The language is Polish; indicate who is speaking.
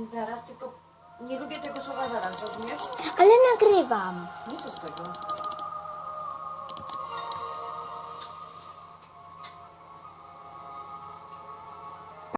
Speaker 1: Nie zaraz, tylko nie lubię tego słowa zaraz, rozumiesz?
Speaker 2: Ale nagrywam.
Speaker 1: Nie to z tego.